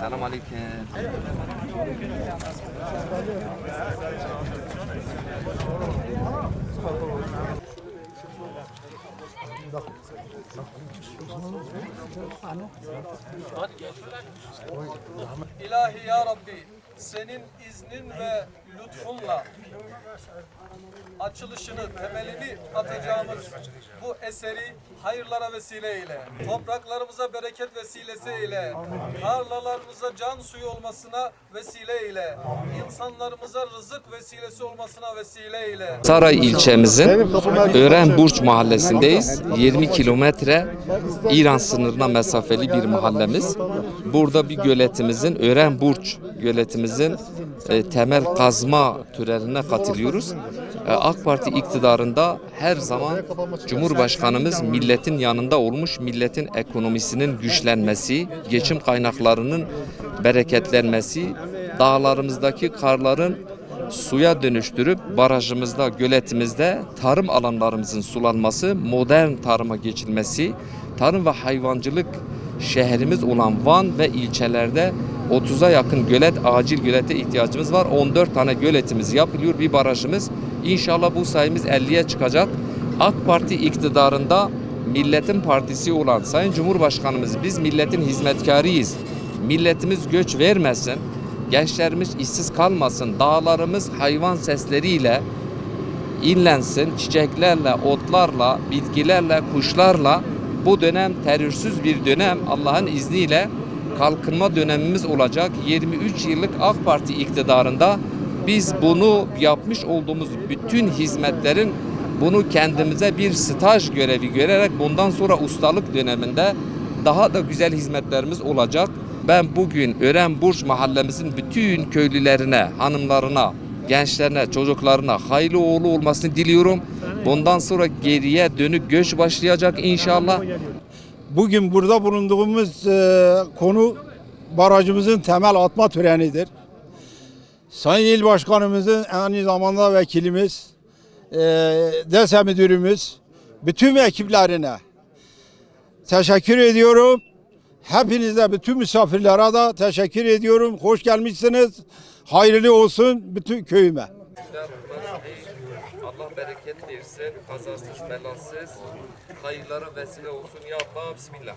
Selam aleyküm. İlahi ya Rabbi senin iznin ve lütfunla açılışını, temelini atacağımız bu eseri hayırlara vesile eyle. Topraklarımıza bereket vesilesi eyle. Tarlalarımıza can suyu olmasına vesile eyle. İnsanlarımıza rızık vesilesi olmasına vesile eyle. Saray ilçemizin Ören Burç mahallesindeyiz. 20 kilometre İran sınırına mesafeli bir mahallemiz. Burada bir göletimizin Ören Burç göletimizin e, temel kazma törenine katılıyoruz. E, AK Parti iktidarında her zaman Cumhurbaşkanımız milletin yanında olmuş, milletin ekonomisinin güçlenmesi, geçim kaynaklarının bereketlenmesi, dağlarımızdaki karların suya dönüştürüp barajımızda, göletimizde tarım alanlarımızın sulanması, modern tarıma geçilmesi, tarım ve hayvancılık şehrimiz olan Van ve ilçelerde 30'a yakın gölet, acil gölete ihtiyacımız var. 14 tane göletimiz yapılıyor, bir barajımız. İnşallah bu sayımız 50'ye çıkacak. AK Parti iktidarında milletin partisi olan Sayın Cumhurbaşkanımız biz milletin hizmetkarıyız. Milletimiz göç vermesin. Gençlerimiz işsiz kalmasın. Dağlarımız hayvan sesleriyle inlensin. Çiçeklerle, otlarla, bitkilerle, kuşlarla bu dönem terörsüz bir dönem Allah'ın izniyle kalkınma dönemimiz olacak. 23 yıllık AK Parti iktidarında biz bunu yapmış olduğumuz bütün hizmetlerin bunu kendimize bir staj görevi görerek bundan sonra ustalık döneminde daha da güzel hizmetlerimiz olacak. Ben bugün Ören Burç mahallemizin bütün köylülerine, hanımlarına, gençlerine, çocuklarına hayırlı uğurlu olmasını diliyorum. Bundan sonra geriye dönük göç başlayacak inşallah. Bugün burada bulunduğumuz e, konu barajımızın temel atma törenidir. Sayın İl Başkanımızın aynı zamanda vekilimiz, e, DESE müdürümüz, bütün ekiplerine teşekkür ediyorum. Hepinize, bütün misafirlere de teşekkür ediyorum. Hoş gelmişsiniz. Hayırlı olsun bütün köyüme. Allah bereket versin, kazasız belasız, hayırlara vesile olsun ya Allah, Bismillah.